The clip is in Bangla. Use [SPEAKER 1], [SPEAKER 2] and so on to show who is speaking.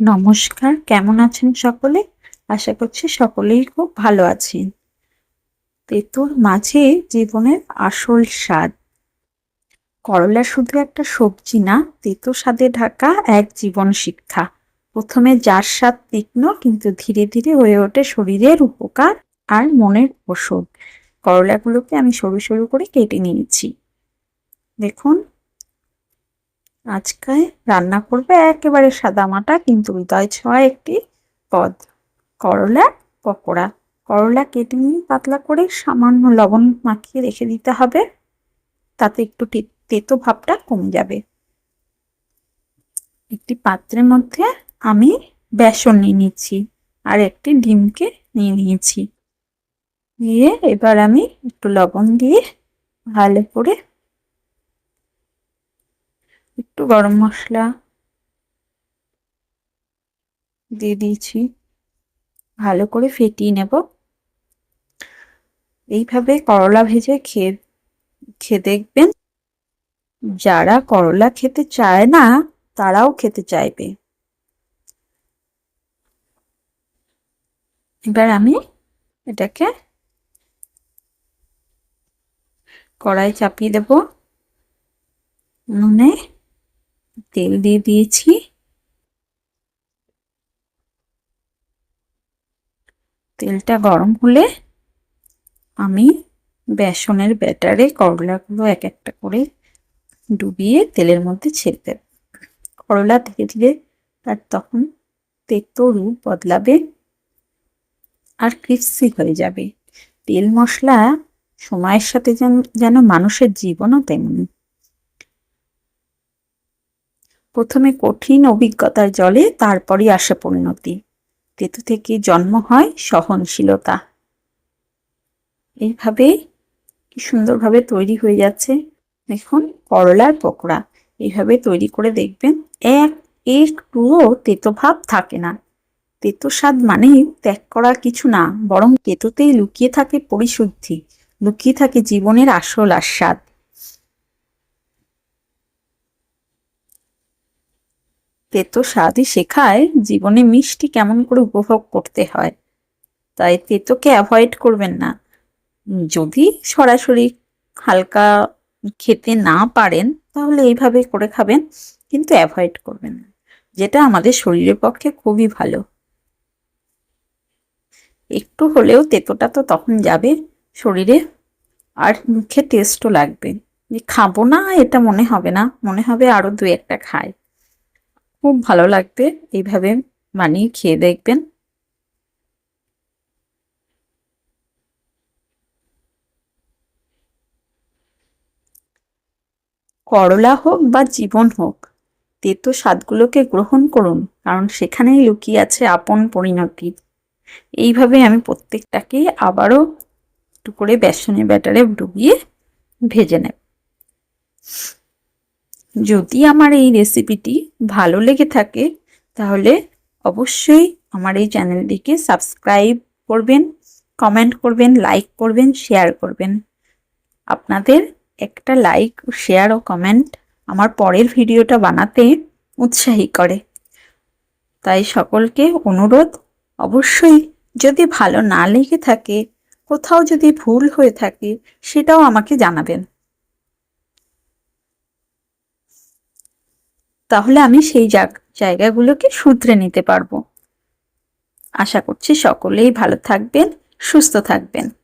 [SPEAKER 1] নমস্কার, কেমন আছেন সকলে? আশা করছি সকলেই খুব ভালো আছেন। তেঁতুর মাঝে জীবনের আসল স্বাদ। করলা শুধু একটা সবজি না তেতো স্বাদে ঢাকা এক জীবন শিক্ষা। প্রথমে যার স্বাদ তীক্ষ্ণ, কিন্তু ধীরে ধীরে হয়ে ওঠে শরীরের উপকার আর মনের ওষুধ করলাগুলোকে আমি সরু সরু করে কেটে নিয়েছি। দেখুন আজকে রান্না করবে একেবারে সাদামাটা কিন্তু হৃদয় ছোঁয়া একটি পদ। করলা, পকোড়া। করলা কেটে নিয়ে পাতলা করে সামান্য লবণ মাখিয়ে রেখে দিতে হবে। তাতে একটু তেতো ভাবটা কমে যাবে। একটি পাত্রের মধ্যে আমি বেসন নিয়ে নিচ্ছি আর একটি ডিমকে নিয়ে নিয়েছি। দিয়ে এবার আমি একটু লবণ দিয়ে ভালো করে একটু গরম মশলা দিয়ে দিয়েছি। ভালো করে ফেটিয়ে নেব। এইভাবে করলা ভেজে খেয়ে খেয়ে দেখবেন যারা করলা খেতে চায় না, তারাও খেতে চাইবে। এবার আমি এটাকে কড়াই চাপিয়ে দেব। নুনে তেল দিয়ে দিয়েছি। তেলটা গরম হলে আমি বেসনের ব্যাটারে করলাগুলো এক একটা করে ডুবিয়ে তেলের মধ্যে ছেড়ে দেব। করলা ধীরে ধীরে তার তখন তেতো রূপ বদলাবে আর ক্রিপসি হয়ে যাবে। তেল মশলা সময়ের সাথে যেন যেন মানুষের জীবনও তেমনি প্রথমে কঠিন অভিজ্ঞতার জলে তারপরই আসে পরিণতি। তেতু থেকে জন্ম হয় সহনশীলতা। এইভাবে কি সুন্দরভাবে তৈরি হয়ে যাচ্ছে? দেখুন, করলার পকোড়া। এইভাবে তৈরি করে দেখবেন, এক একটুও তেতো ভাব থাকে না। তেতো স্বাদ মানে ত্যাগ করা কিছু না, বরং তেতোতেই লুকিয়ে থাকে পরিশুদ্ধি, লুকিয়ে থাকে জীবনের আসল আস্বাদ। তেতো স্বাদই শেখায়, জীবনে মিষ্টি কেমন করে উপভোগ করতে হয়। তাই তেতোকে অ্যাভয়েড করবেন না। যদি সরাসরি হালকা খেতে না পারেন, তাহলে এইভাবে করে খাবেন, কিন্তু অ্যাভয়েড করবেন না, যেটা আমাদের শরীরের পক্ষে খুবই ভালো। একটু হলেও তেতোটা তো তখন যাবে শরীরে, আর মুখে টেস্টও লাগবে। যে খাব না, এটা মনে হবে না, মনে হবে আরও দু একটা খায় খুব ভালো লাগবে। এইভাবে বানিয়ে খেয়ে দেখবেন। করলা হোক বা জীবন হোক, তেতো স্বাদগুলোকে গ্রহণ করুন, কারণ সেখানেই লুকিয়ে আছে আপন পরিণতি। এইভাবে আমি প্রত্যেকটাকে আবারও একটু করে বেসনের ব্যাটারে ডুবিয়ে ভেজে নেব। যদি আমার এই রেসিপিটি ভালো লেগে থাকে, তাহলে অবশ্যই আমার এই চ্যানেলটিকে সাবস্ক্রাইব করবেন কমেন্ট করবেন লাইক করবেন শেয়ার করবেন। আপনাদের একটা লাইক শেয়ার ও কমেন্ট আমার পরের ভিডিওটা বানাতে উৎসাহী করে। তাই সকলকে অনুরোধ, অবশ্যই যদি ভালো না লেগে থাকে, কোথাও যদি ভুল হয়ে থাকে, সেটাও আমাকে জানাবেন। তাহলে আমি সেই জায়গাগুলোকে শুধরে নিতে পারব। আশা করছি সকলেই ভালো থাকবেন সুস্থ থাকবেন।